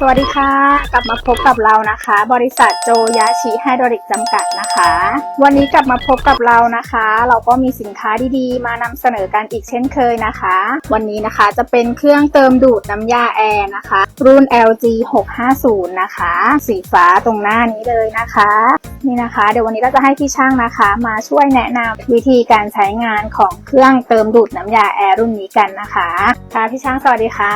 สวัสดีค่ะ กลับมาพบกับเรานะคะ บริษัทโจยาชิไฮดรอลิกจำกัดนะคะ วันนี้กลับมาพบกับเรานะคะ เราก็มีสินค้าดีๆ มานำเสนอกันอีกเช่นเคยนะคะ วันนี้นะคะจะเป็นเครื่องเติมดูดน้ำยาแอร์นะคะ รุ่น LG 650 นะคะ สีฟ้าตรงหน้านี้เลยนะคะ นี่นะคะ เดี๋ยววันนี้เราจะให้พี่ช่างนะคะ มาช่วยแนะนำวิธีการใช้งานของเครื่องเติมดูดน้ำยาแอร์รุ่นนี้กันนะคะค่ะพี่ช่างสวัสดีค่ะ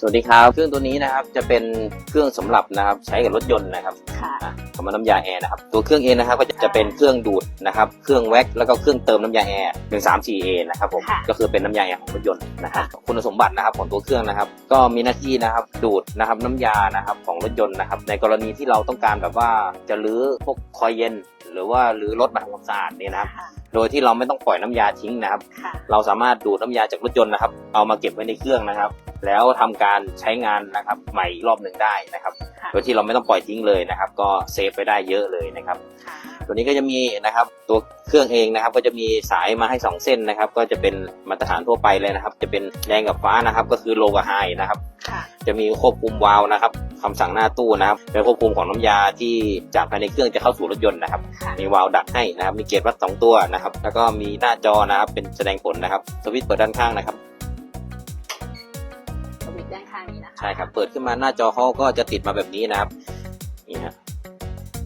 สวัสดีครับเครื่องตัวนี้นะครับจะเป็นเครื่องสำหรับนะครับใช้กับรถยนต์นะครับค่ะอะคำว่าน้ำยาแอร์นะครับตัวเครื่องเองนะครับก็จะจะเป็นเครื่องดูดนะครับเครื่องแว็กแล้วก็เครื่องเติมน้ำยาแอร์หนึ่งสามสี่เอนะครับผมค่ะก็คือเป็นน้ำยาแอร์ของรถยนต์นะครับคุณสมบัตินะครับของตัวเครื่องนะครับ ก็มีหน้าที่นะครับดูดนะครับน้ำยานะครับของรถยนต์นะครับในกรณีที่เราต้องการแบบว่าจะรื้อพวกคอยเย็น หรือว่ารื้อรถมาทำความสะอาดเนี่ยนะครับค่ะโดยที่เราไม่ต้องปล่อยน้ำยาทิ้งนะครับค่ะเราสามารถดูดน้ำยาจากรถยนต์นะครับ เอามาเก็บไว้ในเครื่องนะครับ แล้วทำการใช้งานนะครับใหม่อีกรอบหนึ่งได้นะครับค่ะโดยที่เราไม่ต้องปล่อยทิ้งเลยนะครับ ก็เซฟไปได้เยอะเลยนะครับตัวนี้ก็จะมีนะครับตัวเครื่องเองนะครับ ก็จะมีสายมาให้ 2 เส้นนะครับ ก็จะเป็นมาตรฐานทั่วไปเลยนะครับ จะเป็นแดงกับฟ้านะครับ ก็คือโลกับไฮนะครับค่ะจะมีควบคุมวาล์วนะครับคำสั่งหน้าตู้นะครับเป็นควบคุมของน้ำยาที่จากภายในเครื่องจะเข้าสู่รถยนต์นะครับค่ะมีวาล์วดักให้นะครับ มีเกจวัดสองตัวนะครับ แล้วก็มีหน้าจอนะครับเป็นแสดงผลนะครับสวิตช์เปิดด้านข้างนะครับ ใช่ครับ เปิดขึ้นมาหน้าจอเขาก็จะติดมาแบบนี้นะครับ นี่ฮะ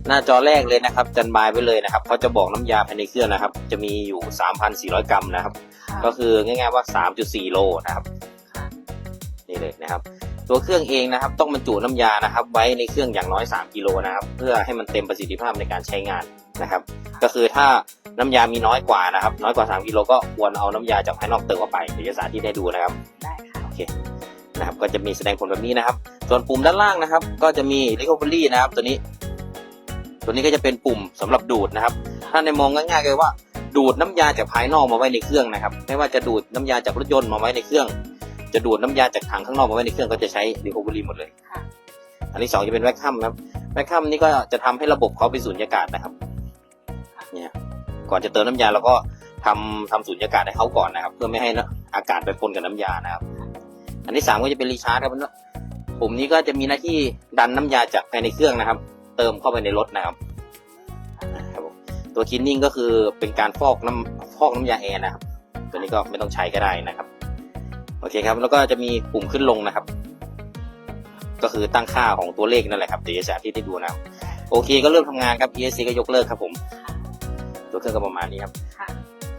หน้าจอแรกเลยนะครับ จันบายไว้เลยนะครับเขาจะบอกน้ำยาภายในเครื่องนะครับ จะมีอยู่ 3,400 กรัมนะครับค่ะก็คือง่ายๆว่า 3.4 โลนะครับค่ะนี่เลยนะครับ ตัวเครื่องเองนะครับ ต้องบรรจุน้ำยานะครับ ไว้ในเครื่องอย่างน้อย 3 กิโลนะครับ เพื่อให้มันเต็มประสิทธิภาพในการใช้งานนะครับ ก็คือถ้าน้ำยามีน้อยกว่านะครับ น้อยกว่า 3 กิโลก็ควรเอาน้ำยาจากภายนอกเติมเข้าไปเดี๋ยวจะสาธิตให้ดูนะครับได้ค่ะโอเค นะครับก็จะมีแสดงผลแบบนี้นะครับ ส่วนปุ่มด้านล่างนะครับ ก็จะมี recovery นะครับตัวนี้ ตัวนี้ก็จะเป็นปุ่มสำหรับดูดนะครับ ถ้าในมองง่ายๆเลยว่า ดูดน้ำยาจากภายนอกมาไว้ในเครื่องนะครับ ไม่ว่าจะดูดน้ำยาจากรถยนต์มาไว้ในเครื่อง จะดูดน้ำยาจากถังข้างนอกมาไว้ในเครื่องก็จะใช้ recovery หมดเลยค่ะอันที่สองจะเป็นแวคคัมครับแวคคัมนี่ก็จะทำให้ระบบเขาเป็นสูญญากาศนะครับเนี่ยก่อนจะเติมน้ำยาเราก็ทำทำสูญญากาศให้เขาก่อนนะครับ เพื่อไม่ให้นะอากาศไปปนกับน้ำยานะครับ อันที่สามก็จะเป็นรีชาร์จครับปุ่มนี้ก็จะมีหน้าที่ดันน้ำยาจากภายในเครื่องนะครับ เติมเข้าไปในรถนะครับตัวคินนิ่งก็คือเป็นการฟอกน้ำฟอกน้ำยาแอร์นะครับ ตัวนี้ก็ไม่ต้องใช้ก็ได้นะครับ โอเคครับ แล้วก็จะมีปุ่มขึ้นลงนะครับ ก็คือตั้งค่าของตัวเลขนั่นแหละครับเดี๋ยวจะสาธิตให้ดูนะครับโอเคก็เริ่มทำงานครับ ESC ก็ยกเลิกครับผม ตัวเครื่องก็ประมาณนี้ครับ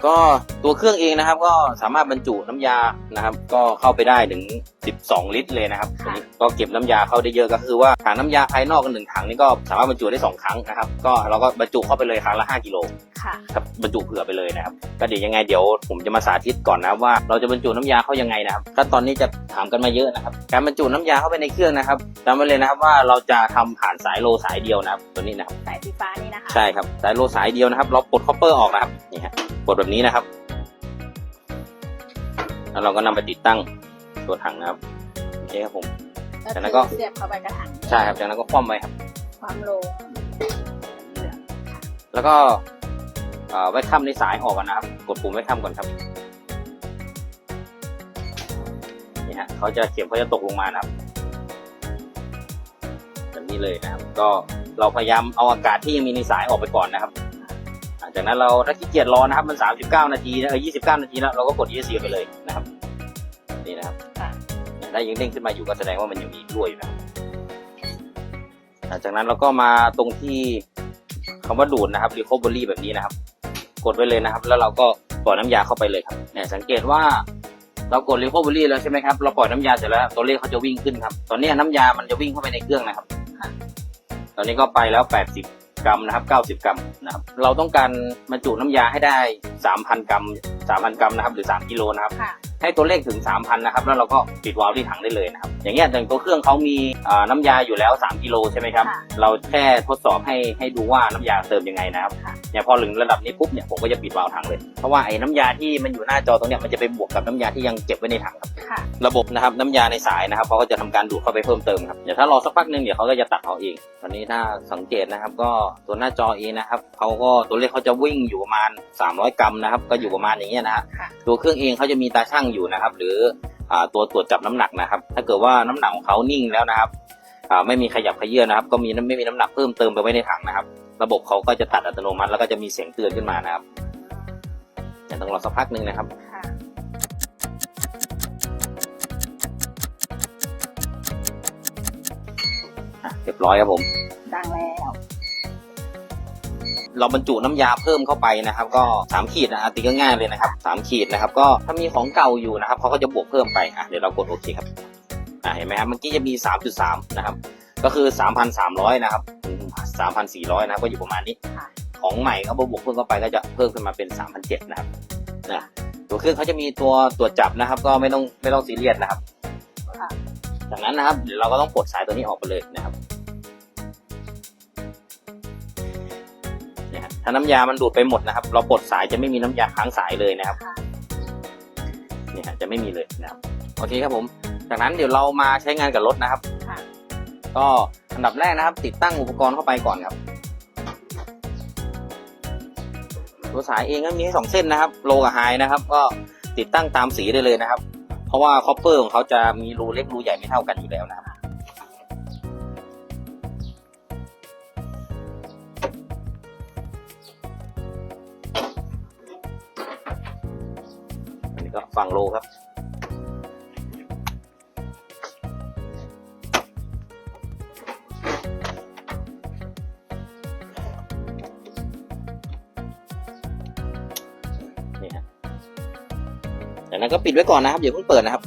ก็ตัวเครื่องเองนะครับก็สามารถบรรจุน้ำยานะครับ ก็เข้าไปได้ถึง 12 ลิตรเลยนะครับตัวนี้ก็เก็บน้ำยาเข้าได้เยอะก็คือว่าถังน้ำยาภายนอกกันหนึ่งถังนี่ก็สามารถบรรจุได้สองครั้งนะครับ ก็เราก็บรรจุเข้าไปเลยครั้งละ 5 กิโลค่ะครับบรรจุเผื่อไปเลยนะครับก็เดี๋ยวยังไงเดี๋ยวผมจะมาสาธิตก่อนนะครับว่าเราจะบรรจุน้ำยาเข้ายังไงนะครับขั้นตอนนี้จะถามกันมาเยอะนะครับ การบรรจุน้ำยาเข้าไปในเครื่องนะครับจำไว้เลยนะครับว่าเราจะทำผ่านสายโลสายเดียวนะครับตัวนี้นะครับสายสีฟ้านี่นะคะใช่ครับสายโลสายเดียวนะครับ เราปลดคอปเปอร์ออกนะครับนี่ฮะปลดแบบนี้นะครับ แล้วเราก็นำไปติดตั้งตัวถังนะครับโอเคครับผม จากนั้นก็ เสียบเข้าไปกระถางใช่ครับจากนั้นก็คว่ำไว้ครับ ความโลงเหลืองแล้วก็เอ่อไว้ค้ำในสายออกก่อนนะครับ กดปุ่มไว้ค้ำก่อนครับนี่ฮะเขาจะเข็มเขาจะตกลงมานะครับแบบนี้เลยนะครับ ก็เราพยายามเอาอากาศที่ยังมีในสายออกไปก่อนนะครับหลัง จากนั้นเราถ้าขี้เกียจรอนะครับมัน 39 นาทีนะเออ29 นาทีแล้วเราก็กด ESC ไปเลยนะครับนี่นะครับค่ะถ้ายังเด้งขึ้นมาอยู่ก็แสดงว่ามันยังมีรั่วอยู่นะครับหลังจากนั้นเราก็มาตรงที่คำว่าดูดนะครับ recovery แบบนี้นะครับ กดไว้เลยนะครับ แล้วเราก็ปล่อยน้ำยาเข้าไปเลยครับเนี่ยสังเกตว่าเรากด recovery แล้วใช่ไหมครับ เราปล่อยน้ำยาเสร็จแล้วตัวเลขเขาจะวิ่งขึ้นครับ ตอนนี้น้ำยามันจะวิ่งเข้าไปในเครื่องนะครับค่ะตอนนี้ก็ไปแล้ว 80 กรัมนะครับ90 กรัมนะครับเราต้องการบรรจุน้ำยาให้ได้ 3,000 กรัม 3,000 กรัมนะครับหรือ 3 กิโลนะครับ ค่ะ ให้ตัวเลขถึง 3,000 นะครับ แล้วเราก็ปิดวาล์วที่ถังได้เลยนะครับ อย่างเงี้ยอย่างตัวเครื่องเขามีอ่าน้ำยาอยู่แล้ว 3 กิโลใช่ไหมครับ ค่ะ เราแค่ทดสอบให้ให้ดูว่าน้ำยาเติมยังไงนะครับค่ะเนี่ยพอถึงระดับนี้ปุ๊บเนี่ยผมก็จะปิดวาล์วถังเลย เพราะว่าไอ้น้ำยาที่มันอยู่หน้าจอตรงเนี้ยมันจะไปบวกกับน้ำยาที่ยังเก็บไว้ในถังครับ ค่ะ ระบบนะครับน้ำยาในสายนะครับเขาก็จะทำการดูดเข้าไปเพิ่มเติมครับเดี๋ยวถ้ารอสักพักหนึงเดี๋ยวเขาก็จะตัดเอาเองตอนนี้ถ้าสังเกตนะครับก็ตัวหน้าจอเองนะครับเขาก็ตัวเลขเขาจะวิ่งอยู่ประมาณ 300 กรัมนะครับก็อยู่ประมาณอย่างเงี้ยนะฮะค่ะ ตัวเครื่องเองเขาจะมีตาช่างอยู่นะครับ หรืออ่าตัวตรวจจับน้ำหนักนะครับ ถ้าเกิดว่าน้ำหนักของเขานิ่งแล้วนะครับอ่าไม่มีขยับขยื่นนะครับ ก็มีน้ำไม่มีน้ำหนักเพิ่มเติมไปไว้ในถังนะครับ ระบบเขาก็จะตัดอัตโนมัติ แล้วก็จะมีเสียงเตือนขึ้นมานะครับเดี๋ยวต้องรอสักพักหนึ่งนะครับค่ะอะเรียบร้อยครับผมดังแล้ว เราบรรจุน้ำยาเพิ่มเข้าไปนะครับ ก็สามขีดนะอะตีก็ง่ายเลยนะครับสามขีดนะครับ ก็ถ้ามีของเก่าอยู่นะครับเขาก็จะบวกเพิ่มไปอะเดี๋ยวเรากดโอเคครับอะเห็นไหมครับเมื่อกี้จะมีสามจุดสามนะครับ ก็คือสามพันสามร้อยนะครับสามพันสี่ร้อยนะครับก็อยู่ประมาณนี้ค่ะของใหม่เขาบวกเพิ่มเข้าไปก็จะเพิ่มขึ้นมาเป็นสามพันเจ็ดนะครับนะตัวเครื่องเขาจะมีตัวตัวจับนะครับ ก็ไม่ต้องไม่ต้องซีเรียสนะครับค่ะจากนั้นนะครับเดี๋ยวเราก็ต้องปลดสายตัวนี้ออกไปเลยนะครับ ถ้าน้ำยามันดูดไปหมดนะครับ เราปลดสายจะไม่มีน้ำยาค้างสายเลยนะครับค่ะเนี่ยฮะจะไม่มีเลยนะครับโอเคครับผม จากนั้นเดี๋ยวเรามาใช้งานกับรถนะครับค่ะก็อันดับแรกนะครับ ติดตั้งอุปกรณ์เข้าไปก่อนครับ ตัวสายเองก็มีให้สองเส้นนะครับโลกับไฮนะครับ ก็ติดตั้งตามสีได้เลยนะครับ เพราะว่าคอปเปอร์ของเขาจะมีรูเล็กรูใหญ่ไม่เท่ากันอยู่แล้วนะครับ ฝั่งโลครับ นี่ฮะจากนั้นก็ปิดไว้ก่อนนะครับอย่าเพิ่งเปิดนะครับ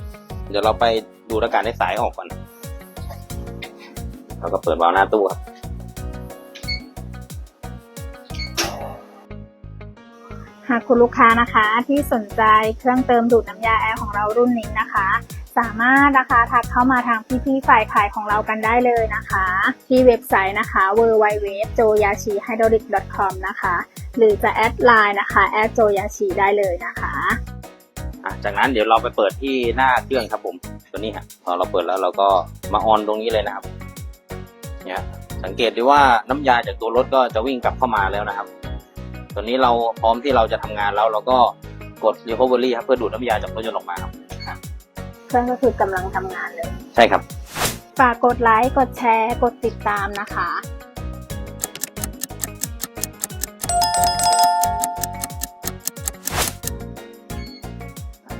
เดี๋ยวเราไปดูอาการในสายออกก่อน เราก็เปิดวาล์วหน้าตู้ครับ หากคุณลูกค้านะคะที่สนใจเครื่องเติมดูดน้ำยาแอร์ของเรารุ่นนี้นะคะ สามารถนะคะทักเข้ามาทางพี่ๆฝ่ายขายของเรากันได้เลยนะคะ ที่เว็บไซต์นะคะ w w w j o y a s h i h y d r o l i c c o m นะคะ หรือจะแอดไลน์นะคะแอดโจยาชีได้เลยนะคะอะจากนั้นเดี๋ยวเราไปเปิดที่หน้าเครื่องครับผมตัวนี้ฮะพอเราเปิดแล้วเราก็มาออนตรงนี้เลยนะครับเนี่ยสังเกตดูว่าน้ำยาจากตัวรถก็จะวิ่งกลับเข้ามาแล้วนะครับ ตัวนี้เราพร้อมที่เราจะทำงานแล้วเราก็กด recovery ครับเพื่อดูดน้ำยาจากรถยนต์ออกมาครับเครื่องก็คือกำลังทำงานเลย ใช่ครับ ฝากกดไลค์กดแชร์กดติดตามนะคะ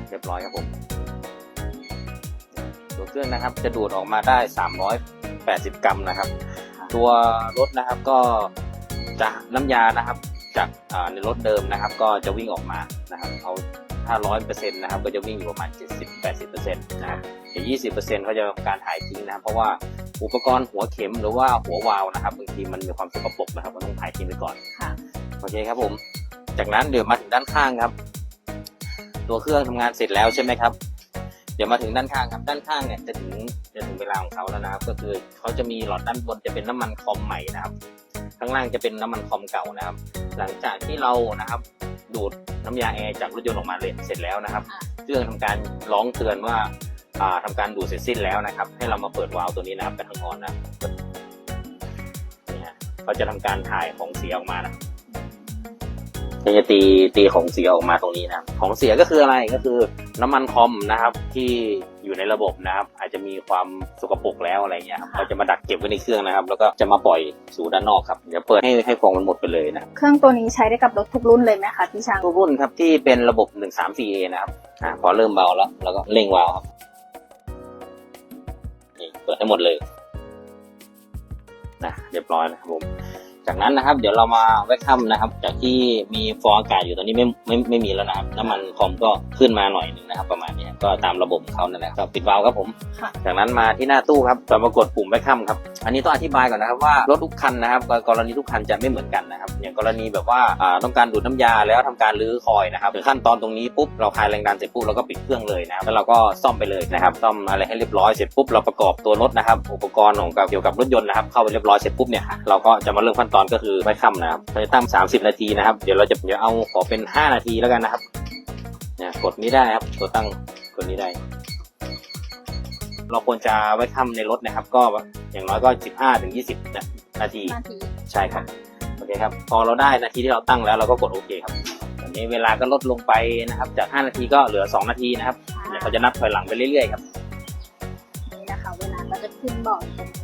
เรียบร้อยครับผมตัวเครื่องนะครับจะดูดออกมาได้ 380 กรัมนะครับ ตัวรถนะครับก็จะน้ำยานะครับ จากอ่าในรถเดิมนะครับ ก็จะวิ่งออกมานะครับเอาถ้าร้อยเปอร์เซ็นต์นะครับก็จะวิ่งอยู่ประมาณ 70-80เปอร์เซ็นต์นะครับอีก20เปอร์เซ็นต์เขาจะทำการถ่ายทิ้งนะครับเพราะว่าอุปกรณ์หัวเข็มหรือว่าหัววาล์วนะครับบางทีมันมีความสกปรกนะครับก็ต้องถ่ายทิ้งไปก่อนค่ะโอเคครับผม จากนั้นเดี๋ยวมาถึงด้านข้างครับ ตัวเครื่องทำงานเสร็จแล้วใช่ไหมครับ เดี๋ยวมาถึงด้านข้างครับด้านข้างเนี่ยจะถึงจะถึงเวลาของเขาแล้วนะครับ ก็คือเขาจะมีหลอดด้านบนจะเป็นน้ำมันคอมใหม่นะครับ ข้างล่างจะเป็นน้ำมันคอมเก่านะครับ หลังจากที่เรานะครับ ดูดน้ำยาแอร์จากรถยนต์ออกมาเลยเสร็จแล้วนะครับอ่าเครื่องทำการร้องเตือนว่าอ่าทำการดูดเสร็จสิ้นแล้วนะครับ ให้เรามาเปิดวาล์วตัวนี้นะครับเป็นทางออนนะนี่ฮะเขาจะทำการถ่ายของเสียออกมานะ จะตีตีของเสียออกมาตรงนี้นะครับของเสียก็คืออะไรก็คือน้ำมันคอมนะครับที่อยู่ในระบบนะครับ อาจจะมีความสกปรกแล้วอะไรเงี้ยครับเขาจะมาดักเก็บไว้ในเครื่องนะครับ แล้วก็จะมาปล่อยสู่ด้านนอกครับเดี๋ยวเปิดให้ให้ฟองมันหมดไปเลยนะเครื่องตัวนี้ใช้ได้กับรถทุกรุ่นเลยไหมคะพี่ช้างทุกรุ่นครับที่เป็นระบบ 13CA นะครับอ่าพอเริ่มเบาแล้วแล้วก็เร่งวาล์วครับนี่เปิดให้หมดเลยนะเรียบร้อยนะครับผม จากนั้นนะครับ เดี๋ยวเรามาแวคคัมนะครับ จากที่มีฟองอากาศอยู่ตอนนี้ไม่ไม่ไม่มีแล้วนะครับน้ำมันคอมก็ขึ้นมาหน่อยหนึงนะครับ ประมาณนี้ก็ตามระบบของเขานั่นแหละก็ปิดวาล์วครับผม ค่ะ จากนั้นมาที่หน้าตู้ครับเรามากดปุ่มแวคคัมครับ อันนี้ต้องอธิบายก่อนนะครับว่ารถทุกคันนะครับกรณีทุกคันจะไม่เหมือนกันนะครับ อย่างกรณีแบบว่าอ่าต้องการดูดน้ำยาแล้วทำการรื้อคอยนะครับถึงขั้นตอนตรงนี้ปุ๊บเราคลายแรงดันเสร็จปุ๊บเราก็ปิดเครื่องเลยนะครับแล้วเราก็ซ่อมไปเลยนะครับซ่อมอะไรให้เรียบร้อยเสร็จปุ๊บเราประกอบตัวรถนะครับ อุปกรณ์ของเกี่ยวกับรถยนต์นะครับเข้าไปเรียบร้อยเสร็จปุ๊บเนี่ยเราก็จะมาเริ่มขั้นตอนก็คือแวคคัมนะครับเราจะตั้ง 30 นาทีนะครับ เดี๋ยวเราจะเดี๋ยวเอาขอเป็น 5 นาทีแล้วกันนะครับเนี่ยกดนี้ได้ครับตัวตั้งกดนี้ได้ เราควรจะไว้ทำในรถนะครับ ก็อย่างน้อยก็ 15ถึง20นาทีนาที ใช่ครับโอเคครับ พอเราได้นาทีที่เราตั้งแล้วเราก็กดโอเคครับตอนนี้เวลาก็ลดลงไปนะครับ จาก 5 นาทีก็เหลือ 2 นาทีนะครับเดี๋ยวเขาจะนับถอยหลังไปเรื่อยๆครับนี่นะคะเวลาก็จะขึ้นบอกอยู่ตรงนี้นะคะ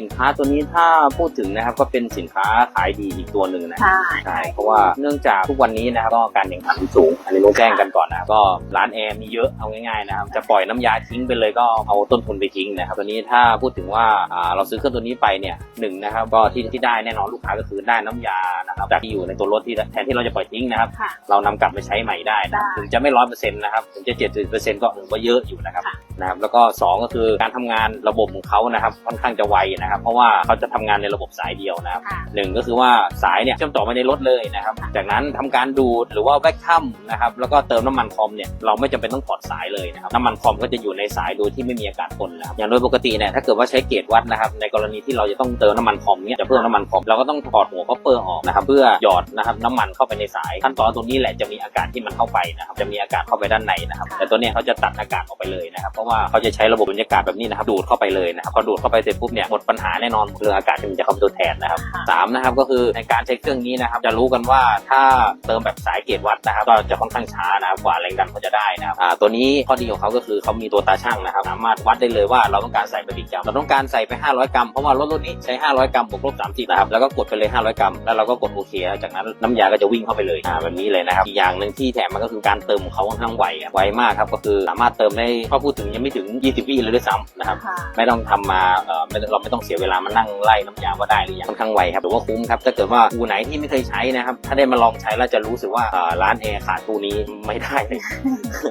สินค้าตัวนี้ถ้าพูดถึงนะครับก็เป็นสินค้าขายดีอีกตัวหนึ่งนะใช่ใช่เพราะว่าเนื่องจากทุกวันนี้นะครับก็การแข่งขันสูง อันนี้ต้องแจ้งกันก่อนนะก็ร้านแอร์มีเยอะเอาง่ายๆนะครับจะปล่อยน้ำยาทิ้งไปเลยก็เอาต้นทุนไปทิ้งนะครับตัวนี้ถ้าพูดถึงว่าอ่าเราซื้อเครื่องตัวนี้ไปเนี่ยหนึ่งนะครับก็ที่ที่ได้แน่นอนลูกค้าก็คือได้น้ำยานะครับจากที่อยู่ในตัวรถที่แทนที่เราจะปล่อยทิ้งนะครับค่ะเรานำกลับไปใช้ใหม่ได้นะได้ถึงจะไม่ร้อยเปอร์เซ็นต์นะครับถึงจะเจ็ดสิบเปอร์เซ็นต์ก็ถือว่าเยอะอยู่นะครับค่ะนะครับแล้วก็สองก็คือการทำงานระบบของเขานะครับค่อนข้างจะไวนะครับเพราะว่าเขาจะทำงานในระบบสายเดียวนะครับค่ะ หนึ่งก็คือว่าสายเนี่ยเชื่อมต่อมาในรถเลยนะครับ จากนั้นทำการดูดหรือว่าแวกคัมนะครับแล้วก็เติมน้ำมันคอมเนี่ยเราไม่จำเป็นต้องถอดสายเลยนะครับน้ำมันคอมก็จะอยู่ในสายโดยที่ไม่มีอากาศปนนะครับอย่างโดยปกติเนี่ยถ้าเกิดว่าใช้เกจวัดนะครับในกรณีที่เราจะต้องเติมน้ำมันคอมเนี่ยจะเพิ่มน้ำมันคอมเราก็ต้องถอดหัวคอปเปอร์ออกนะครับเพื่อหยอดนะครับน้ำมันเข้าไปในสาย ขั้นตอนตรงนี้แหละจะมีอากาศที่มันเข้าไปนะครับจะมีอากาศเข้าไปด้านในนะครับค่ะแต่ตัวเนี้ยเขาจะตัดอากาศออกไปเลยนะครับเพราะว่าเขาจะใช้ระบบบรรยากาศแบบนี้นะครับดูดเข้าไปเลยนะครับพอดูดเข้าไปเสร็จปุ๊บเนี่ยหมดปัญหาแน่นอนเรื่องอากาศที่มันจะเข้าไปตัวแทนนะครับค่ะสามนะครับก็คือในการใช้เครื่องนี้นะครับจะรู้กันว่าถ้าเติมแบบสายเกจวัดนะครับก็จะค่อนข้างช้านะครับกว่าแรงดันเขาจะได้นะครับอ่าตัวนี้ข้อดีของเขาก็คือเขามีตัวตาช่างนะครับสามารถวัดได้เลยว่าเราต้องการใส่ไปกี่กรัมเราต้องการใส่ไป 500 กรัมเพราะว่ารถรุ่นนี้ใช้ 500 กรัมบวกลบ30นะครับแล้วก็กดไปเลย 500 กรัม แล้วเราก็กดโอเคจากนั้นน้ำยาก็จะวิ่งเข้าไปเลยอ่าแบบนี้เลยนะครับอีกอย่างหนึ่งที่แถมมันก็คือการเติมของเขาค่อนข้างไวครับไวมากครับก็คือสามารถเติมได้พอพูดถึงยังไม่ถึง 20 วิเลยด้วยซ้ำนะครับค่ะไม่ต้องทำมาเอ่อไม่เราไม่ต้องเสียเวลามานั่งไล่น้ำยาว่าได้หรือยังค่อนข้างไวครับถือว่าคุ้มครับถ้าเกิดว่าอูไหนที่ไม่เคยใช้นะครับ ถ้าได้มาลองใช้แล้วจะรู้สึกว่าเอ่อร้านแอร์ขาดตู้นี้ไม่ได้เลย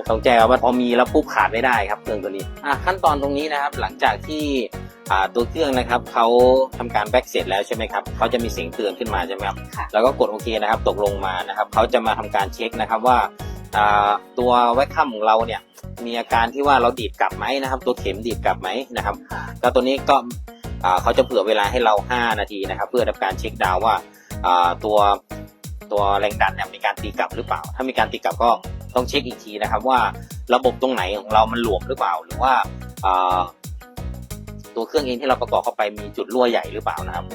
ต้องแจ้งว่าพอมีแล้วปุ๊บขาดไม่ได้ครับเครื่องตัวนี้อะขั้นตอนตรงนี้นะครับ หลังจากที่อ่าตัวเครื่องนะครับเขาทำการแบ็กเสร็จแล้วใช่ไหมครับเขาจะมีเสียงเตือนขึ้นมาใช่ไหมครับค่ะแล้วก็กดโอเคนะครับ ตกลงมานะครับเขาจะมาทำการเช็คนะครับว่าอ่าตัวแว็กคัมของเราเนี่ยมีอาการที่ว่าเราดีดกลับไหมนะครับ ตัวเข็มดีดกลับไหมนะครับค่ะแล้วตัวนี้ก็อ่า เขาจะเผื่อเวลาให้เรา 5 นาทีนะครับ เพื่อทำการเช็คดาวว่าตัวตัวแรงดันเนี่ยมีการตีกลับหรือเปล่า ถ้ามีการตีกลับก็ต้องเช็คอีกทีนะครับ ว่าระบบตรงไหนของเรามันหลวมหรือเปล่า หรือว่าตัวเครื่องเองที่เราประกอบเข้าไปมีจุดรั่วใหญ่หรือเปล่านะครับ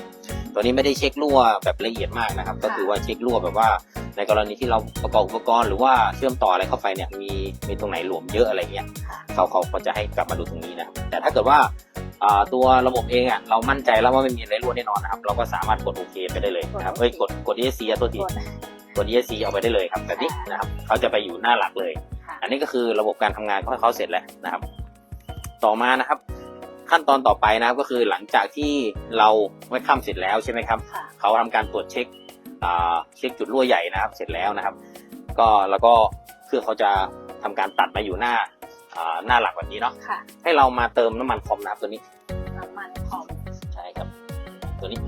ตัวนี้ไม่ได้เช็ครั่วแบบละเอียดมากนะครับ ก็คือว่าเช็ครั่วแบบว่า ในกรณีที่เราประกอบอุปกรณ์หรือว่าเชื่อมต่ออะไรเข้าไปเนี่ยมีมีตรงไหนหลวมเยอะอะไรเงี้ยเขาเขาก็จะให้กลับมาดูตรงนี้นะแต่ถ้าเกิดว่า ตัวระบบเองอะเรามั่นใจแล้วว่าไม่มีอะไรรั่วแน่นอนนะครับ เราก็สามารถกดโอเคไปได้เลยนะครับเอ้ยกดกด ESC อะตัวทีกดกด ESC เอาไปได้เลยครับแบบนี้นะครับเขาจะไปอยู่หน้าหลักเลยค่ะอันนี้ก็คือระบบการทำงานของเขาเสร็จแล้วนะครับ ต่อมานะครับ ขั้นตอนต่อไปนะครับก็คือหลังจากที่เราไว้ค่ำเสร็จแล้วใช่ไหมครับค่ะเขาทำการตรวจเช็คอ่าเช็คจุดรั่วใหญ่นะครับ เสร็จแล้วนะครับ ก็แล้วก็เครื่องเขาจะทำการตัดมาอยู่หน้าอ่า หน้าหลักแบบนี้เนาะค่ะให้เรามาเติมน้ำมันคอมนะครับตัวนี้น้ำมันคอมใช่ครับ ตัวนี้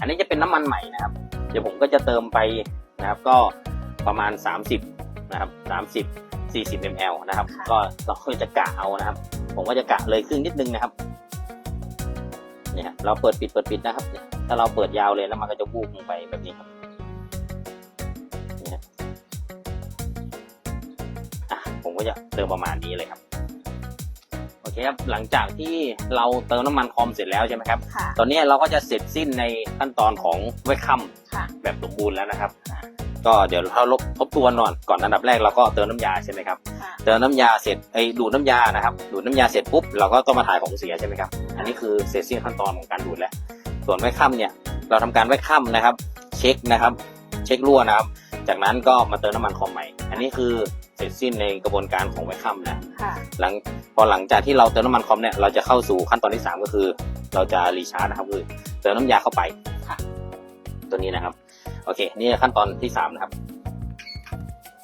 อันนี้จะเป็นน้ำมันใหม่นะครับ เดี๋ยวผมก็จะเติมไปนะครับ ก็ประมาณ 30นะครับ30 40 ml นะครับ ก็เราก็จะกะเอานะครับ ผมก็จะกะเลยครึ่งนิดนึงนะครับ เนี่ยเราเปิดปิดเปิดปิดนะครับเนี่ยถ้าเราเปิดยาวเลยแล้วมันก็จะวูบลงไปแบบนี้ครับ ผมก็จะเติมประมาณนี้เลยครับโอเคครับหลังจากที่เราเติมน้ำมันคอมเสร็จแล้วใช่ไหมครับ ค่ะ ตอนนี้เราก็จะเสร็จสิ้นในขั้นตอนของไว้ค่ำค่ะแบบสมบูรณ์แล้วนะครับ ค่ะ ก็เดี๋ยวเราลบทบทวนก่อนก่อนอันดับแรกเราก็เติมน้ำยาใช่ไหมครับ ค่ะ เติมน้ำยาเสร็จไอ้ดูดน้ำยานะครับ ดูดน้ำยาเสร็จปุ๊บเราก็ต้องมาถ่ายของเสียใช่ไหมครับ อันนี้คือเสร็จสิ้นขั้นตอนของการดูดแล้ว ส่วนไว้ค่ำเนี่ยเราทำการไว้ค่ำนะครับ เช็คนะครับ เช็ครั่วนะครับ จากนั้นก็มาเติมน้ำมันคอมใหม่ อันนี้คือ เสร็จสิ้นในกระบวนการของไว้ค่ำนะค่ะหลังพอหลังจากที่เราเติมน้ำมันคอมเนี่ยเราจะเข้าสู่ขั้นตอนที่สามก็คือ เราจะรีชาร์จนะครับคือเติมน้ำยาเข้าไปค่ะ ตัวนี้นะครับ โอเค นี่ขั้นตอนที่สามนะครับ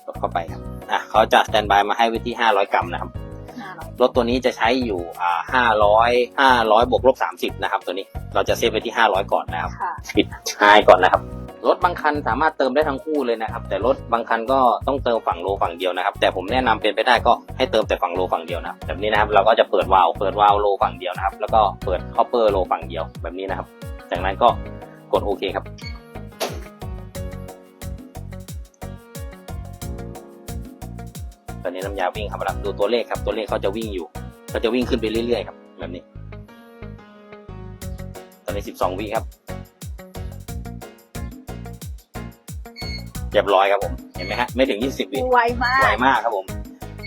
กดเข้าไปครับอะเขาจะสแตนบายมาให้ไว้ที่ห้าร้อยกรัมนะครับห้าร้อยรถตัวนี้จะใช้อยู่อ่าห้าร้อยห้าร้อยบวกลบสามสิบนะครับ ตัวนี้เราจะเซฟไว้ที่ห้าร้อยก่อนนะครับค่ะปิดท้ายก่อนนะครับ รถบางคันสามารถเติมได้ทั้งคู่เลยนะครับ แต่รถบางคันก็ต้องเติมฝั่งโลฝั่งเดียวนะครับ แต่ผมแนะนำเป็นไปได้ก็ให้เติมแต่ฝั่งโลฝั่งเดียวนะแบบนี้นะครับเราก็จะเปิดวาล์วเปิดวาล์วโลฝั่งเดียวนะครับ แล้วก็เปิดคอปเปอร์โลฝั่งเดียวแบบนี้นะครับ จากนั้นก็กดโอเคครับตอนนี้น้ำยาวิ่งครับเราดูตัวเลขครับ ตัวเลขเขาจะวิ่งอยู่เขาจะวิ่งขึ้นไปเรื่อยๆครับแบบนี้ ตอนนี้สิบสองวิครับ เรียบร้อยครับผม เห็นไหมฮะ ไม่ถึงยี่สิบวิไวมาไวกมากครับผม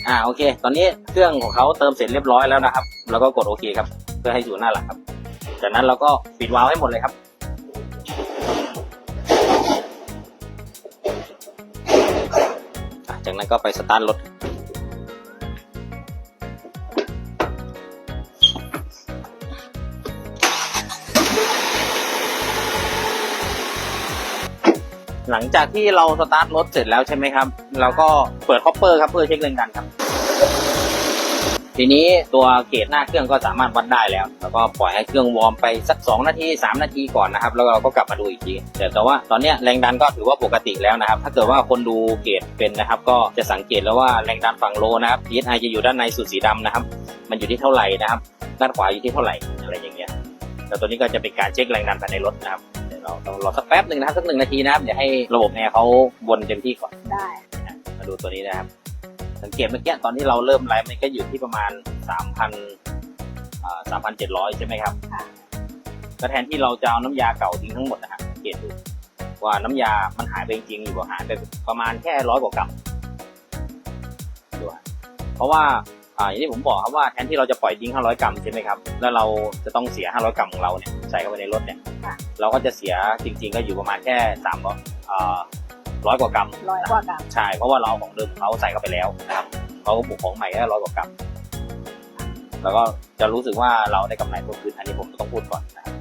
อ่า โอเค ตอนนี้เครื่องของเขาเติมเสร็จเรียบร้อยแล้วนะครับ แล้วก็กดโอเคครับ เพื่อให้อยู่หน้าหลักครับ จากนั้นเราก็ปิดวาล์วให้หมดเลยครับอะจากนั้นก็ไปสตาร์ทรถ หลังจากที่เราสตาร์ทรถเสร็จแล้วใช่ไหมครับ เราก็เปิดคอปเปอร์ครับเพื่อเช็คแรงดันครับ ทีนี้ตัวเกจหน้าเครื่องก็สามารถวัดได้แล้ว แล้วก็ปล่อยให้เครื่องวอร์มไปสัก 2 นาที 3 นาทีก่อนนะครับ แล้วเราก็กลับมาดูอีกทีแต่แต่ว่าตอนนี้แรงดันก็ถือว่าปกติแล้วนะครับ ถ้าเกิดว่าคนดูเกจเป็นนะครับ ก็จะสังเกตแล้วว่าแรงดันฝั่งโลนะครับ PSI จะอยู่ด้านในสุดสีดำนะครับ มันอยู่ที่เท่าไหร่นะครับ ด้านขวาอยู่ที่เท่าไหร่อะไรอย่างเงี้ยแต่ตัวนี้ก็จะเป็นการเช็คแรงดันภายในรถนะครับ เดี๋ยวเราต้องรอสักแป๊บหนึ่งนะครับสักหนึ่งนาทีนะครับเดี๋ยวให้ระบบแอร์เขาวนเต็มที่ก่อนได้มาดูตัวนี้นะครับ สังเกตเมื่อกี้ตอนที่เราเริ่มไลฟ์มันก็อยู่ที่ประมาณสามพันสามพันเจ็ดร้อยใช่ไหมครับค่ะ ก็แทนที่เราจะเอาน้ำยาเก่าทิ้งทั้งหมดนะฮะสังเกตดูว่าน้ำยามันหายไปจริงๆอยู่หายไปประมาณแค่ร้อยกว่ากรัมดูฮะเพราะว่าอ่าอย่างที่ผมบอกครับว่าแทนที่เราจะปล่อยทิ้ง500 กรัมใช่ไหมครับแล้วเราจะต้องเสีย 500 กรัมของเราเนี่ย ใส่เข้าไปในรถเนี่ย ค่ะเราก็จะเสียจริง ๆ ก็อยู่ประมาณแค่สามร้อยกว่ากรัมร้อยกว่ากรัมใช่เพราะว่าเราเอาของเดิมของเขาใส่เข้าไปแล้วนะครับเขาก็บุกของใหม่แค่ร้อยกว่ากรัมแล้วก็จะรู้สึกว่าเราได้กำไรเพิ่มขึ้นอันนี้ผมต้องพูดก่อนนะครับ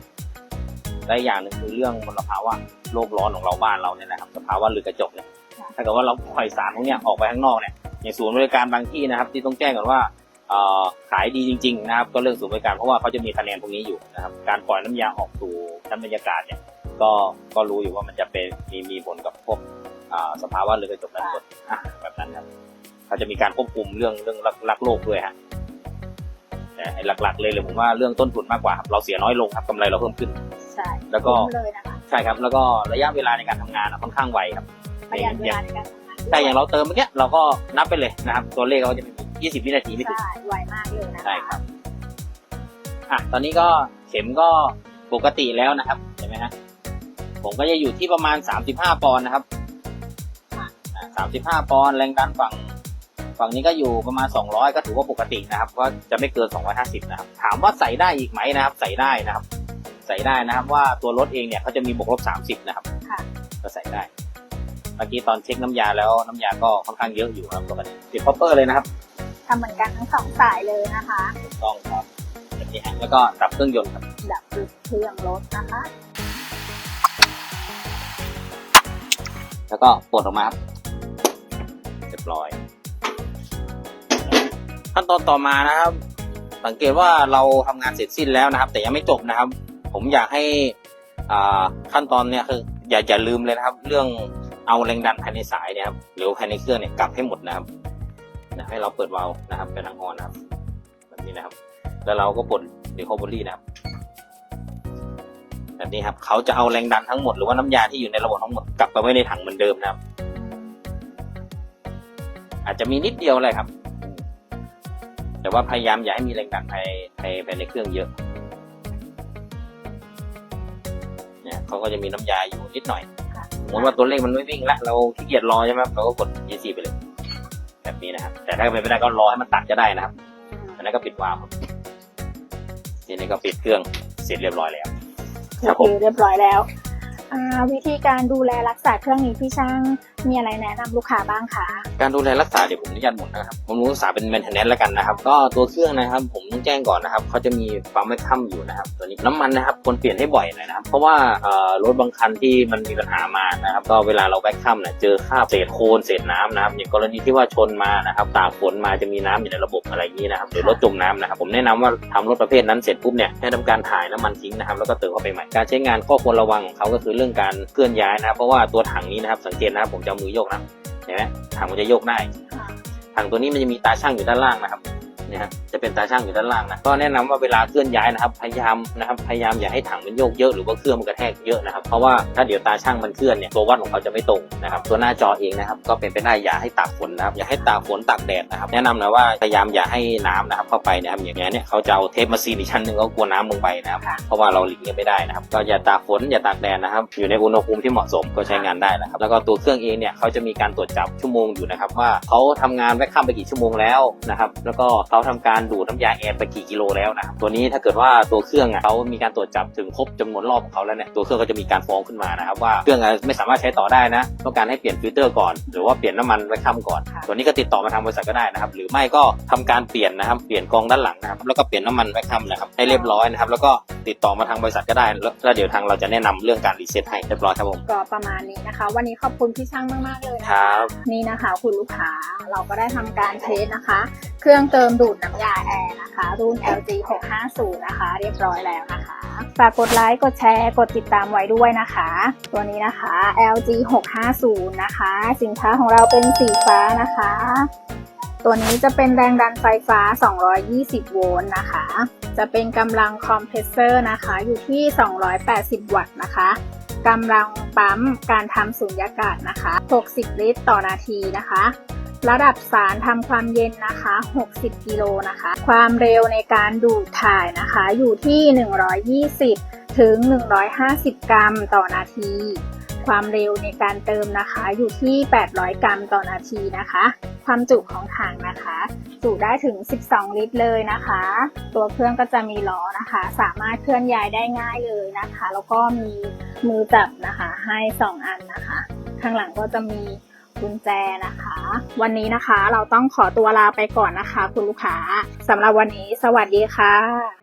และอีกอย่างหนึ่งคือเรื่องมลภาวะโลกร้อนของเราบ้านเราเนี่ยนะครับสภาวะเรือนกระจกเนี่ยถ้าเกิดว่าเราปล่อยสารพวกเนี้ยออกไปข้างนอกเนี่ยอย่างศูนย์บริการบางที่นะครับ ที่ต้องแจ้งก่อนว่าเอ่อ ขายดีจริงๆนะครับก็เรื่องศูนย์บริการเพราะว่าเขาจะมีคะแนนพวกนี้อยู่นะครับการปล่อยน้ำยาออกสู่ชั้นบรรยากาศเนี่ยก็ก็รู้อยู่ว่ามันจะเป็นมีมีผลกับพวกอ่าสภาวะเรือนกระจกด้านบนอะแบบนั้นครับเขาจะมีการควบคุมเรื่องเรื่องรักรักโลกด้วยฮะแต่ไอ้หลักๆ เลยเลยผมว่าเรื่องต้นทุนมากกว่าครับเราเสียน้อยลงครับกำไรเราเพิ่มขึ้นใช่แล้วก็คุ้มเลยนะคะใช่ครับ แล้วก็ระยะเวลาในการทำงานอะค่อนข้างไวครับประหยัดเวลาในการทำงานใช่อย่างเราเติมเมื่อกี้เราก็นับไปเลยนะครับ ตัวเลขเขาจะเป็น 20 วินาทีไม่ถึง ใช่ไวมากเลยนะคะใช่ครับ อะ ตอนนี้ก็เข็มก็ปกติแล้วนะครับ เห็นไหมฮะ ผมก็จะอยู่ที่ประมาณ 35 ปอนด์นะครับอ่า35 ปอนด์แรงดันฝั่ง ฝั่งนี้ก็อยู่ประมาณ 200 ก็ถือว่าปกตินะครับ ก็จะไม่เกิน 250 นะครับ ถามว่าใส่ได้อีกไหมนะครับ ใส่ได้นะครับ ใส่ได้นะครับว่าตัวรถเองเนี่ยเขาจะมีบวกลบ 30 นะครับ ค่ะ ก็ใส่ได้ เมื่อกี้ตอนเช็คน้ำยาแล้วน้ำยาก็ค่อนข้างเยอะอยู่ครับปกติติดคอปเปอร์เลยนะครับทำเหมือนกันทั้งสองสายเลยนะคะถูกต้องครับแบบนี้ฮะแล้วก็ดับเครื่องยนต์ครับ ดับเครื่องรถนะคะ แล้วก็ปลดออกมาครับเรียบร้อย ขั้นตอนต่อมานะครับ สังเกตว่าเราทำงานเสร็จสิ้นแล้วนะครับ แต่ยังไม่จบนะครับ ผมอยากให้อ่าขั้นตอนเนี่ยคืออย่าอย่าลืมเลยนะครับ เรื่องเอาแรงดันภายในสายเนี่ยครับหรือภายในเครื่องเนี่ยกลับให้หมดนะครับ นะให้เราเปิดวาล์วนะครับเป็นทางออนนะครับแบบนี้นะครับ แล้วเราก็ปลดเดคอบบรี่นะครับ แบบนี้ครับเขาจะเอาแรงดันทั้งหมดหรือว่าน้ำยาที่อยู่ในระบบทั้งหมดกลับไปไว้ในถังเหมือนเดิมนะครับ อาจจะมีนิดเดียวเลยครับ แต่ว่าพยายามอย่าให้มีแรงดันภายภายภายในเครื่องเยอะเนี่ยเขาก็จะมีน้ำยาอยู่นิดหน่อยค่ะสมมติว่าตัวเลขมันไม่วิ่งละเราขี้เกียจรอใช่ไหมครับเราก็กด EC ไปเลย แบบนี้นะครับแต่ถ้าเป็นไม่ได้ก็รอให้มันตัดจะได้นะครับอันนั้นก็ปิดวาล์วครับทีนี้ก็ปิดเครื่องเสร็จเรียบร้อยแล้วครับโอเคเรียบร้อยแล้ว วิธีการดูแลรักษาเครื่องนี้พี่ช่างมีอะไรแนะนำลูกค้าบ้างคะการดูแลรักษาเดี๋ยวผมอนุญาตหมดนะครับผมรู้รักษาเป็น maintenance แล้วกันนะครับ ก็ตัวเครื่องนะครับ ผมต้องแจ้งก่อนนะครับเขาจะมีปั๊มแมคคัมอยู่นะครับตัวนี้น้ำมันนะครับควรเปลี่ยนให้บ่อยหน่อยนะครับเพราะว่ารถบางคันที่มันมีปัญหามานะครับก็เวลาเราแบ็คคัมเนี่ยเจอคราบเศษโคลนเศษน้ำนะครับอย่างกรณีที่ว่าชนมานะครับตากฝนมาจะมีน้ำอยู่ในระบบอะไรอย่างนี้นะครับหรือรถจมน้ำนะครับผมแนะนำว่าทำรถประเภทนั้นเสร็จปุ๊บเนี่ยให้ทำการถ่ายน้ำมันทิ้งนะครับแล้วก็เติมเข้าไปใหม่การใช้งานข้อควรระวังของเขาก็คือรื่องการเคลื่อนย้ายนะครับ เพราะว่าตัวถังนี้นะครับ สังเกตนะครับผมจะเอามือโยกนะเห็นไหมถังมันจะโยกได้ถังตัวนี้มันจะมีตาช่างอยู่ด้านล่างนะครับ เนี่ยฮะจะเป็นตาช่างอยู่ด้านล่างนะก็แนะนำว่าเวลาเคลื่อนย้ายนะครับ พยายามนะครับพยายามอย่าให้ถังมันโยกเยอะหรือว่าเครื่องมันกระแทกเยอะนะครับเพราะว่าถ้าเดี๋ยวตาช่างมันเคลื่อนเนี่ยตัววัดของเขาจะไม่ตรงนะครับตัวหน้าจอเองนะครับก็เป็นไปได้อย่าให้ตากฝนนะครับอย่าให้ตากฝนตากแดดนะครับแนะนำนะว่าพยายามอย่าให้น้ำนะครับเข้าไปนะครับอย่างเงี้ยเนี่ยเขาจะเอาเทปมาซีนอีกชั้นหนึ่งก็กลัวน้ำลงไปนะครับเพราะว่าเราหลีกเลี่ยงไม่ได้นะครับก็อย่าตากฝนอย่าตากแดดนะครับอยู่ในอุณหภูมิที่เหมาะสมก็ใช้งานได้นะครับแล้วก็ตัวเครื่องเองเนี่ยเขาจะมีการตรวจจับชั่วโมงอยู่นะครับว่าเขาทำงานแวคคัมไปกี่ชั่วโมงแล้วนะครับแล้วก็เขาทำการดูดน้ำยาแอร์ไปกี่กิโลแล้วนะครับตัวนี้ถ้าเกิดว่าตัวเครื่องอะเขามีการตรวจจับถึงครบจำนวนรอบของเขาแล้วเนี่ยตัวเครื่องก็จะมีการฟ้องขึ้นมานะครับว่าเครื่องอะไม่สามารถใช้ต่อได้นะต้องการให้เปลี่ยนฟิลเตอร์ก่อน หรือว่าเปลี่ยนน้ำมันไว้ค่ำก่อนค่ะตัวนี้ก็ติดต่อมาทางบริษัทก็ได้นะครับหรือไม่ก็ทำการเปลี่ยนนะครับเปลี่ยนกองด้านหลังนะครับแล้วก็เปลี่ยนน้ำมันไว้ค่ำนะครับให้เรียบร้อยนะครับแล้วก็ติดต่อมาทางบริษัทก็ได้ แล้วแล้วเดี๋ยวทางเราจะแนะนำเรื่องการรีเซ็ตให้เรียบร้อยครับผมก็ประมาณนี้นะคะ วันนี้ขอบคุณพี่ช่างมากๆเลยนะครัคะบนี่นะคะ คุณลูกค้าเราก็ได้ทำการเทสนะคะ เครื่องเติมดูดน้ำยาแอร์นะคะ รุ่น LG 650 นะคะ เรียบร้อยแล้วนะคะฝากกดไลค์กดแชร์กดติดตามไว้ด้วยนะคะ ตัวนี้นะคะ LG 650 นะคะ สินค้าของเราเป็นสีฟ้านะคะ ตัวนี้จะเป็นแรงดันไฟฟ้า 220 โวลต์นะคะ จะเป็นกำลังคอมเพรสเซอร์นะคะ อยู่ที่ 280 วัตต์นะคะกำลังปั๊มการทำสุญญากาศนะคะ 60 ลิตรต่อนาทีนะคะ ระดับสารทำความเย็นนะคะ 60 กิโลนะคะ ความเร็วในการดูดถ่ายนะคะ อยู่ที่ 120 ถึง 150 กรัมต่อนาที ความเร็วในการเติมนะคะอยู่ที่ 800 กรัมต่อนาทีนะคะ ความจุของถังนะคะ จุได้ถึง 12 ลิตรเลยนะคะ ตัวเครื่องก็จะมีล้อนะคะ สามารถเคลื่อนย้ายได้ง่ายเลยนะคะ แล้วก็มีมือจับนะคะให้ 2 อันนะคะ ข้างหลังก็จะมี กุญแจนะคะ วันนี้นะคะเราต้องขอตัวลาไปก่อนนะคะ คุณลูกค้าสำหรับวันนี้สวัสดีค่ะ